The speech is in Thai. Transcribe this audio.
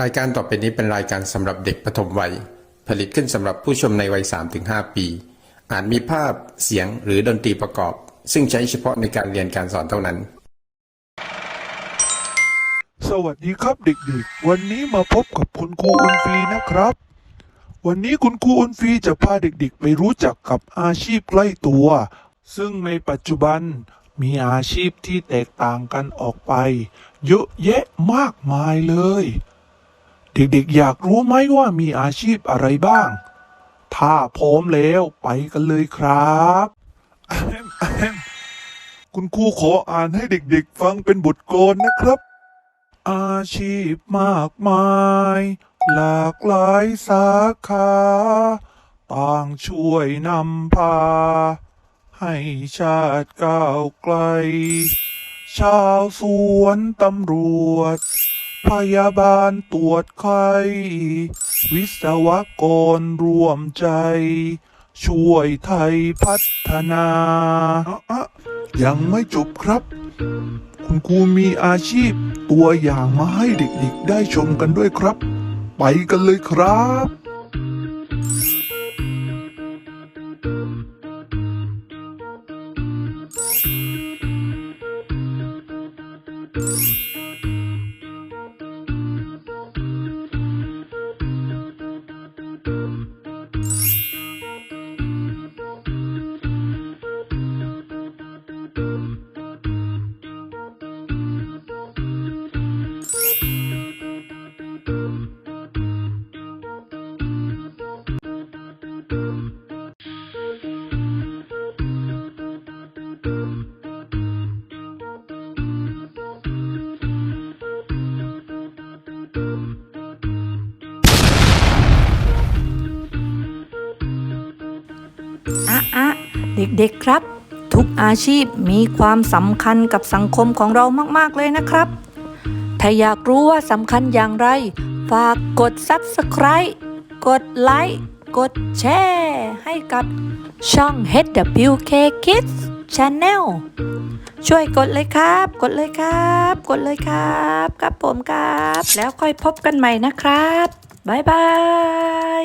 รายการต่อไปนี้เป็นรายการสำหรับเด็กปฐมวัย ผลิตขึ้นสำหรับผู้ชมในวัย 3-5 ปี อาจมีภาพเสียงหรือดนตรีประกอบ ซึ่งใช้เฉพาะในการเรียนการสอนเท่านั้น สวัสดีครับเด็กๆ วันนี้มาพบกับคุณครูอุนฟีนะครับ วันนี้คุณครูอุนฟีจะพาเด็กๆ ไปรู้จักกับอาชีพใกล้ตัว ซึ่งในปัจจุบันมีอาชีพที่แตกต่างกันออกไป เยอะแยะมากมายเลย เด็กๆ อยากรู้ไหมว่ามีอาชีพอะไรบ้าง ถ้าพร้อมแล้วไปกันเลยครับอะแฮมอะแฮมคุณครูขออ่านให้เด็กๆ ฟังเป็นบทกลอนนะครับ อาชีพมากมาย หลากหลายสาขาต่างช่วยนำพา ให้ชาติก้าวไกล ชาวสวนตำรวจ พยาบาลตรวจไข้วิศวกรร่วมใจ ช่วยไทยพัฒนาอะยังไม่จบครับ คุณครูมีอาชีพ ตัวอย่างมาให้เด็กๆ ได้ชมกันด้วยครับ ไปกันเลยครับ อะอะเด็กๆครับ ทุกอาชีพมีความสำคัญกับสังคมของเรามากๆเลยนะครับ ถ้าอยากรู้ว่าสำคัญอย่างไร ฝากกด Subscribe กดไลค์ กดแชร์ ให้กับช่อง HWK Kids Channel ช่วยกดเลยครับ กดเลยครับ กดเลยครับ ครับผมครับ แล้วค่อยพบกันใหม่นะครับ บ๊ายบาย